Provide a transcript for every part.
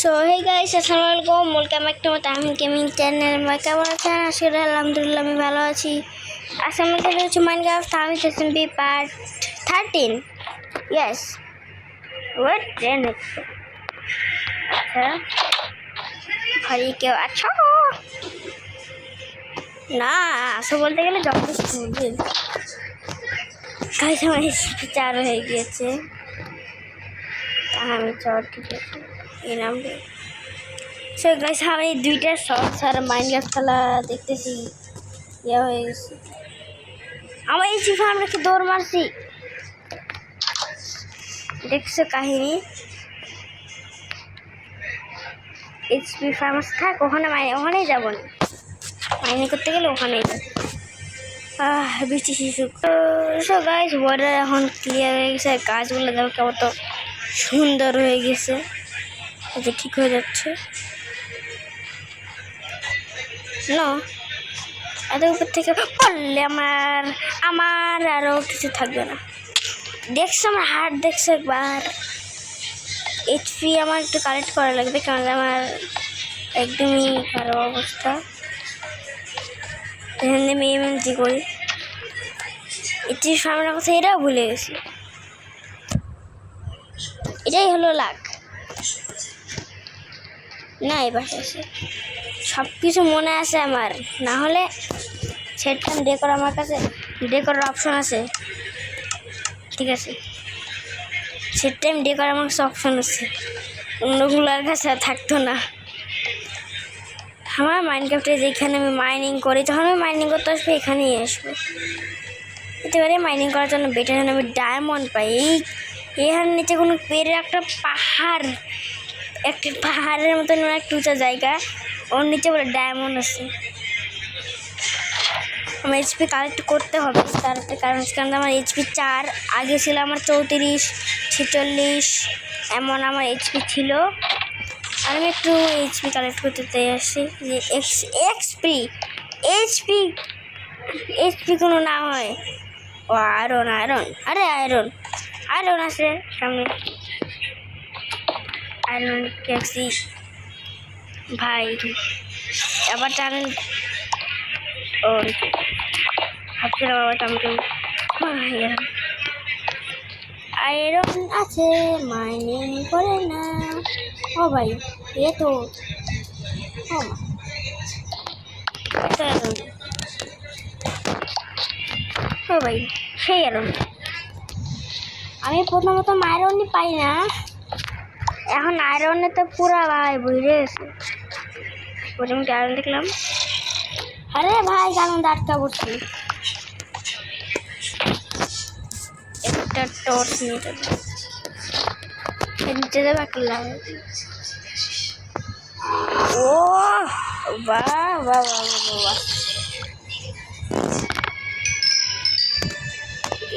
So hey guys আসসালামু আলাইকুম welcome back to my time gaming channel ভাই কেমন আছেন আসলে আলহামদুলিল্লাহ আমি ভালো আছি আজকে আমরা খেলে হচ্ছে মাইনক্রাফট আমি session B part thirteen yes wait train আচ্ছা ভারী কেউ আচ্ছা না আসো বলতে গেলে যথেষ্ট গাইস আমার চার হয়ে গিয়েছে। আমি চর ঠিক আছে এই নাম সো গাইস আমি দুইটা শর্টস আর মাইনক্রাফট খেলা দেখতেছি। ইয়ে হয়ে গেছে। আমার এই চিফা আমরা কি দৌড় মারছি? দেখছ কাহিনী? এইচপি ফার্মাস থাক, ওখানে মাইনে ওখানেই যাব না মাইনে করতে গেলে ওখানেই যাব। বৃষ্টি শিশু। সো গাইস বর্ডার এখন ক্লিয়ার হয়ে গেছে। গাছগুলো দেখো কেমন সুন্দর হয়ে গেছে। যে ঠিক হয়ে যাচ্ছে। না, এত উপর থেকে পড়লে আমার আমার আরও কিছু থাকবে না। দেখছ আমার হার্ট দেখছ একবার। এইচপি আমার একটু কালেক্ট করা লাগবে কারণ আমার একদমই খারাপ অবস্থা। এখানে আমি এমএমজি করি। এটি সামনের কথা এটাও ভুলে গেছি। এটাই হলো লাখ না, এই পাশে সব কিছু মনে আছে আমার। না হলে সেটটাম ডেকোর আমার কাছে ডেকোর অপশন আছে। ঠিক আছে। সেট টাইম ডেকোর আমার কাছে অপশন আছে। অন্যগুলোর কাছে থাকতো না। আমার মাইনক্রাফটে যেখানে আমি মাইনিং করি, যখন আমি মাইনিং করতে আসব, এখানেই আসব। এতে পারে মাইনিং করার জন্য বেটার আমি ডায়মন্ড পাই। এই এখানে নিচে কোনো পেরে একটা পাহাড় একটা পাহাড়ের মতন একটা উঁচা জায়গা। ওর নিচে বলে ডায়মন্ড আছে। আমার এইচপি কালেক্ট করতে হবে তাড়াতাড়ি কারণ কারণ আমার এইচপি চার, আগে ছিল আমার চৌত্রিশ, ছেচল্লিশ, এমন আমার এইচপি ছিল। আর আমি একটু এইচপি কালেক্ট করতে চাই আসছি যে এক্স এক্সপি এইচপি এইচপি কোনো না হয়। ও আয়রন আয়রন আরে আয়রন আয়রন আছে সামনে। আয়রন ট্যাক্সি ভাই আবার টানেন। ও, ভাবছিলাম আবার টানতে আয়রন আছে, মাইনে করে না। ও ভাই, এ তো। ভাই, সেই আয়রন। আমি প্রথমত আয়রনই পাই না। এখন আয়রনে তো পুরা ভাই বুঝে গেছে প্রথমে আয়রন দেখলাম। আরে ভাই কেন আটকা পড়ছি একটা টর্চ নিয়ে যাবে। নিচে যাবে একটা ও বাহ বাহ বাহ বাহ বাহ।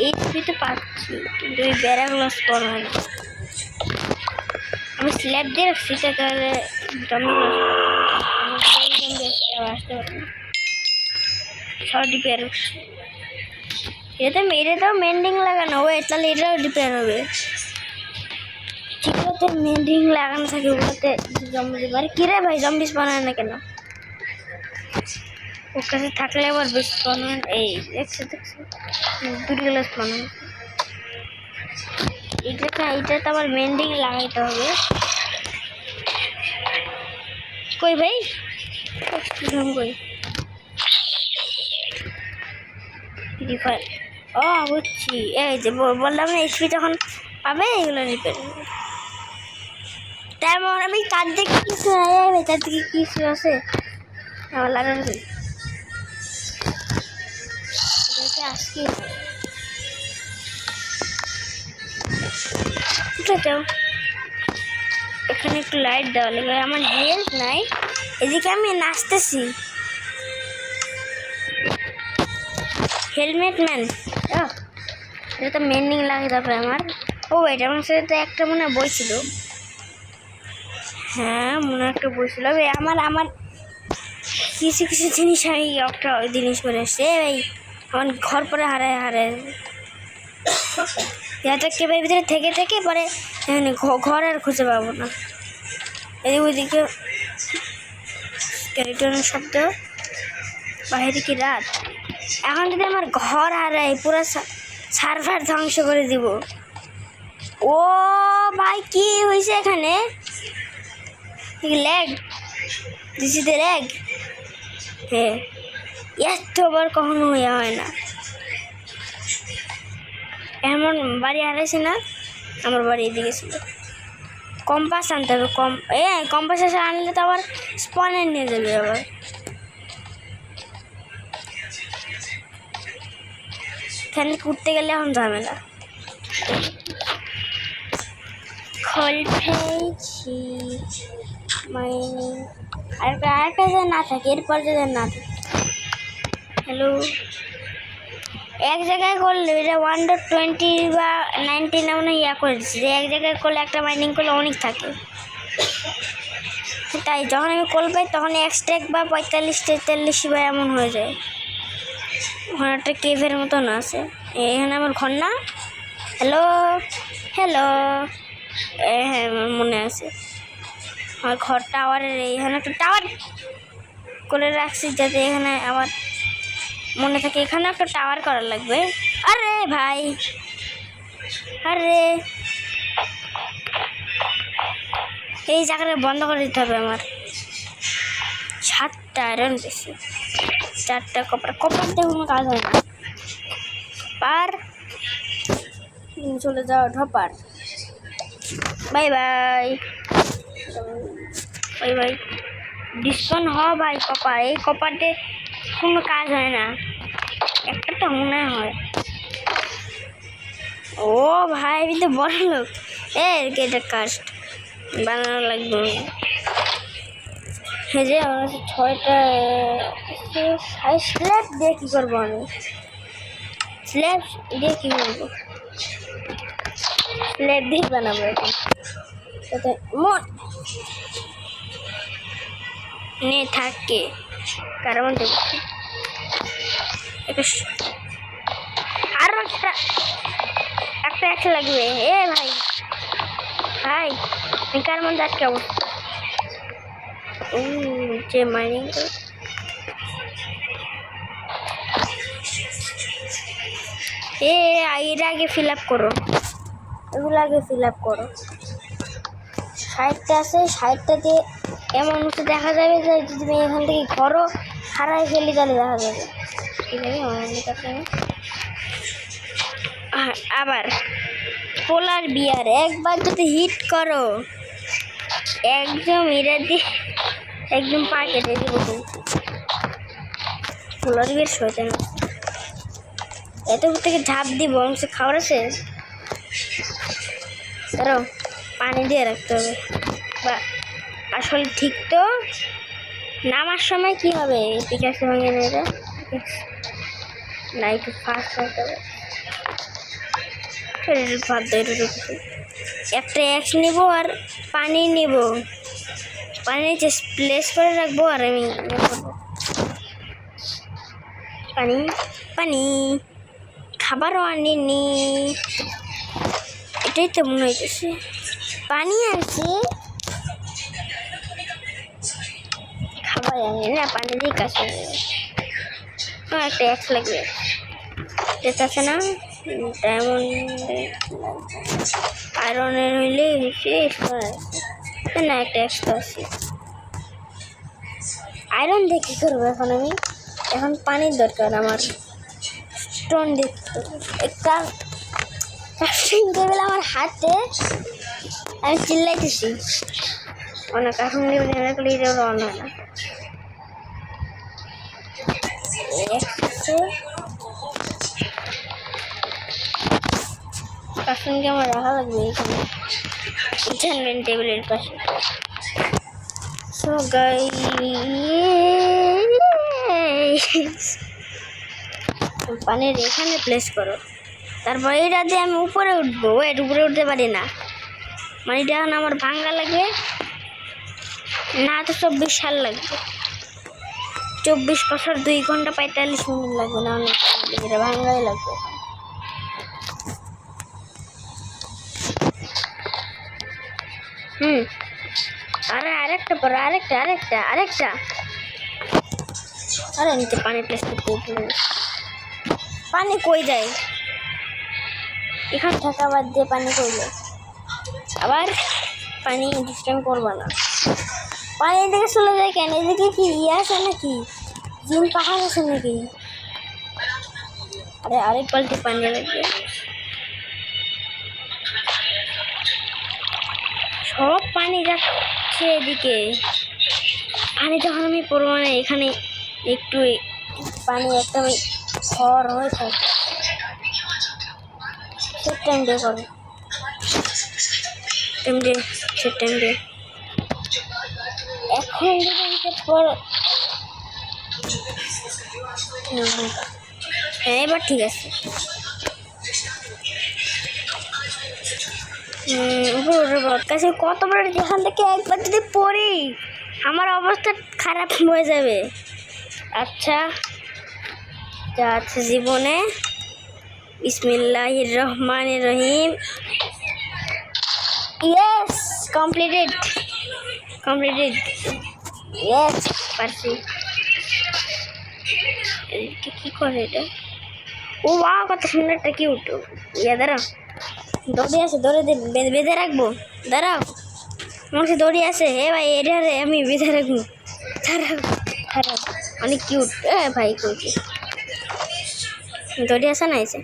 এইচপি তো পাচ্ছি কিন্তু ওই ব্যারাগুলো স্পন হয় না আমি স্ল্যাব দিয়ে রাখছি তাহলে জমি আসতে পারবে এটা মেরে দাও মেন্ডিং লাগানো ওয়ে তাহলে এটাও রিপেয়ার হবে। ঠিকমতো মেন্ডিং লাগানো থাকে ওগুলোতে জম্বি আরে কিরে ভাই জম্বিস বানায় না কেন? ওর কাছে থাকলে আবার বেশি বানান এই দেখছে দুটো গ্লাস বানান এইটা এইটা তো আমার মেন্ডিং লাগাইতে হবে। কই ভাই? কই ও, বুঝছি। এই যে বললাম না এইচপি যখন পাবে, এগুলো রিপেয়ার তেমন আমি তার দিকে কিছু এই তার দিকে কিছু আছে। আমার লাগানো আজকে আছে এখানে একটু লাইট দেওয়া লাগবে। আমার হেল্প নাই। এদিকে আমি নাচতেছি। হেলমেট ম্যান এটা তো মেন্ডিং লাগে তারপরে আমার। ও, এটা আমার সাথে একটা মনে বই ছিল। হ্যাঁ মনে একটা বই ছিল। আমার আমার কিছু কিছু জিনিস আমি একটা জিনিস করে এসছে। এ ভাই আমার ঘর পরে হারায় হারায়। যাতে কেবের ভিতরে থেকে থেকে পরে এখানে ঘ- ঘর আর খুঁজে পাবো না। এদিকে ওইদিকে স্কেলিটনের শব্দ। বাইরে কি রাত? এখন যদি আমার ঘর হারাই, পুরো সার্ভার ধ্বংস করে দিব। ও ভাই, কি হয়েছে এখানে? ল্যাগ দিছিতে ল্যাগ হ্যাঁ এত আবার কখনো হয়ে হয় না। এমন বাড়ি হারাইছে না, আমার বাড়ি এদিকে ছিল। কম্পাস আনতে হবে, কম, এ, কম্পাস এসে আনলে তো আবার স্পনে নিয়ে যাবে আবার। এখানে ঘুরতে গেলে এখন ঝামেলা। খোল পেয়েছি মাইনিং আর যেন না থাকে, এরপর যদি না থাকে। হ্যালো এক জায়গায় করলে এটা ওয়ান ডট টোয়েন্টি বা নাইনটিন এমন ইয়া করে যে এক জায়গায় করলে একটা মাইনিং করলে অনেক থাকে। তাই যখন আমি কল পাই তখন এক্সট্রাক বা পঁয়তাল্লিশ, তেতাল্লিশ বা এমন হয়ে যায়। ওখানে একটা কেভের মতন আছে। এখানে আমার ঘর না? হ্যালো হ্যালো হ্যাঁ আমার মনে আছে। আমার ঘর টাওয়ারের এইখানে একটা টাওয়ার করে রাখছি যাতে এখানে আমার মনে থাকে এখানে একটা টাওয়ার করা লাগবে। আরে ভাই। আরে। এই জায়গাটা বন্ধ করে দিতে হবে আমার। সাতটা আয়রন বেশি। চারটা কপার কপার দিয়ে কোনো কাজ হয় না। পার। চলে যাও, ঢপার। Bye bye. Bye bye. Discount হ ভাই কপার এই কপারতে কোনো কাজ হয় না। একটা মনে হয়। ও ভাই আমি তো বড় লোক। এ এটা কাস্ট বানানো লাগবে। যে আমার কাছে ছয়টা স্ল্যাব দিয়ে কী করব আমি? স্ল্যাব দিয়ে কী করব? স্ল্যাব দিয়ে বানাবো এখন। মন। নে থাকে কারণ দেখছি আরও একটা একটা একটা লাগবে। এ ভাই। ভাই কার মধ্যে আটকে অবস্থা? ও যে মাইনিং এ এর আগে ফিল আপ করো। এগুলো আগে ফিল আপ করো। সাইডটা আছে সাইডটা দিয়ে এমন দেখা যাবে যে যদি তুমি এখান থেকে ঘরও হারাই ফেলি তাহলে দেখা যাবে। আবার পোলার বিয়ার একবার যদি হিট করো, একদম এরা দিয়ে একদম পা কেটে দিব পোলার বিয়ার সইতে না এত থেকে ঝাঁপ দিব, অংশ খাবার আছে ধরো, পানি দিয়ে রাখতে হবে। বা আসলে ঠিক তো? নামার সময় কি হবে? পিকাসে ভাঙে না এটা না একটু ফাস্ট হতে হবে ভাত দিয়ে। একটু একটা এক্স নিব আর পানি নিব। পানি নিচে প্লেস করে রাখব আর আমি পানি পানি। খাবারও আনিনি। এটাই তো মনে হইতেছে। পানি আনছি। খাবার আনি না, পানি দিয়ে কাজ করে আমার একটা এক্স লাগবে। যেটা আছে না? ডায়মন্ড আয়রনের হইলে শেষ হয় না, একটা এক্সট্রা আছে। আয়রন দিয়ে কী করব এখন আমি? এখন পানির দরকার আমার। স্টোন দেখতে একটা ক্রাফটিং টেবিল আমার হাতে। আমি চিল্লাইতেছি। অনেক ক্রাফটিং টেবিল এনে করলে এটা অন হয় না। ক্রাফটিংকে আমার রাখা লাগবে এখানে টেবিলের পাশে। সো গাইস পানির এখানে প্লেস করো। তারপর এটা দিয়ে আমি উপরে উঠবো। এর উপরে উঠতে পারি না। মানে এটা এখন আমার ভাঙ্গা লাগবে না, তো চব্বিশ সাল লাগবে। চব্বিশ বছর দুই ঘণ্টা পঁয়তাল্লিশ মিনিট লাগবে, না অনেক ভাঙ্গাই লাগবে। হুম। আরে আরেকটা পর, আরেকটা আরেকটা আরেকটা। আরে নিচে পানির প্লাস্টিক পানি কই যায়? এখান থাকা বাদ দিয়ে পানি যায়? আবার পানি ডিস্টার্ব করবা না। পানি এদিকে চলে যায় কেন? এদিকে কি ইয়ে আছে নাকি? জিন পাহাড় আছে নাকি? আরে আরেক বালতি পানি লাগবে। সব পানি যাচ্ছে এদিকে। পানি যখন আমি পড়ব না এখানে একটু পানি একটা ঘর হয়ে থাকে। সেট টাইম ডে করো time day set time day এখন হ্যাঁ এবার ঠিক আছে। কাছে কতবার যেখান থেকে একবার যদি পড়ি, আমার অবস্থা খারাপ হয়ে যাবে। আচ্ছা যা আছে জীবনে। বিসমিল্লাহির রহমান রহিম। ইয়েস কমপ্লিটেড কমপ্লিটেড ইয়েস পারছি। কি করে এটা? ও বা কত সুন্দর একটা কিউট ইয়ে দাঁড়াও। দড়ি আছে, দড়ি বেঁধে রাখব। দাঁড়াও। আমার কাছে দড়ি আছে। হে ভাই, এটা আমি বেঁধে রাখব। অনেক কিউট ভাই কইছি দড়ি আছে না এসে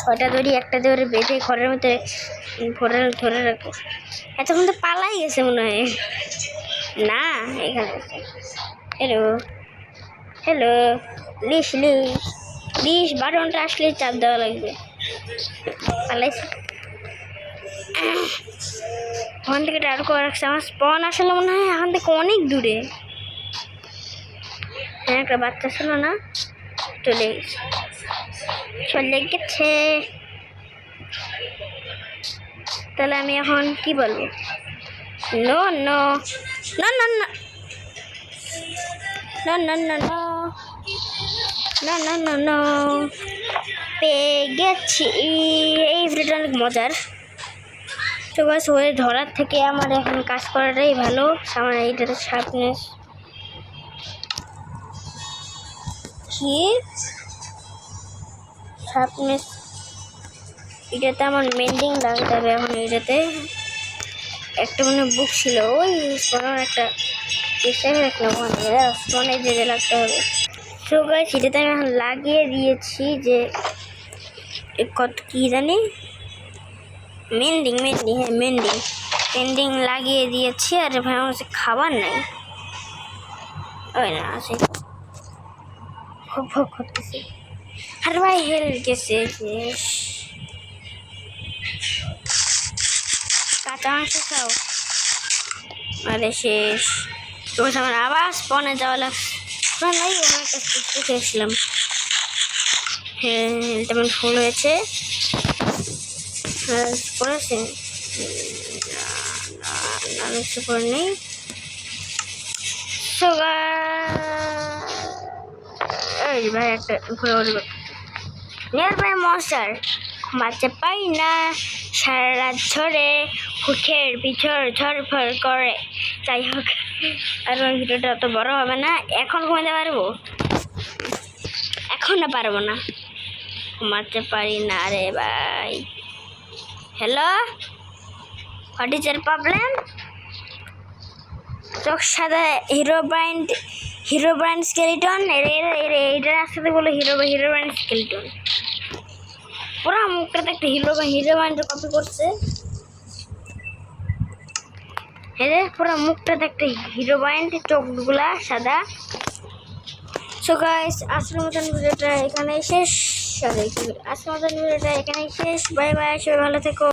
ছয়টা দড়ি, একটা দড়ি বেঁধে ঘরের মধ্যে ধরে ধরে রাখব। এতক্ষণ তো পালাই গেছে মনে হয়। না, এখানে হ্যালো হ্যালো লিশ লিশ লিশ বাটনটা আসলে চাপ দেওয়া লাগবে। পালাইছে ওখান থেকে টার করে রাখছে আমার স্পন আসলে মনে হয় এখান থেকে অনেক দূরে হ্যাঁ একটা বাচ্চা ছিল না চলে চলে গেছে তাহলে আমি এখন কি বলব নো নো না না না না না না না না না না না পেয়ে গেছি। এই ভিডিওটা অনেক মজার। তো বাস হয়ে ধরার থেকে আমার এখন কাজ করাটাই ভালো। আমার এইটাতে শার্পনেস কি? শার্পনেস এটাতে আমার মেন্ডিং লাগতে হবে এখন এটাতে একটা মানে বুক ছিল। ওই কোনো একটা চেষ্টা রাখলাম লাগতে হবে। সো গাইস এটাতে আমি এখন লাগিয়ে দিয়েছি যে কত কী জানি? মেন্ডিং মেন্ডিং হ্যাঁ মেন্ডিং মেন্ডিং লাগিয়ে দিয়েছি, আর ভাই আমার খাবার নাই। ওই না, আছে। ভোগ ভোগ করতেছি। আর ভাই হেল গেছে কাঁচা মাংস খাও। আরে শেষ। তো আমার আবার স্পনে যাওয়া লাগছে। না নাই কাছ হ্যাঁ তেমন ফুল হয়েছে। হ্যাঁ করেছে? ভাই একটা মশার পাই না, সারা রাত ঝরে হুখের পিছর ঝরফর করে। যাই হোক, আর ভিডিওটা অত বড় হবে না। এখন ঘুমাতে পারব? এখন না পারব না। ঘুমাতে পারি না রে ভাই। হ্যালো হোয়াট ইজ এর প্রবলেম চোখ সাদা hero brand hero brand skeleton এইটার আসতে বলো হিরো হিরো ব্র্যান্ড স্কেলিটন পুরো মুখটাতে একটা হিরো হিরো ব্র্যান্ডের কপি করছে। এই যে পুরো মুখটাতে একটা হিরো ব্র্যান্ড চোখগুলা সাদা। সো গাইস আজকের মতন ভিডিওটা এখানেই শেষ। সরি আজকে আমাদের ভিডিওটা এখানেই শেষ। বাই বাই সবাই ভালো থেকো।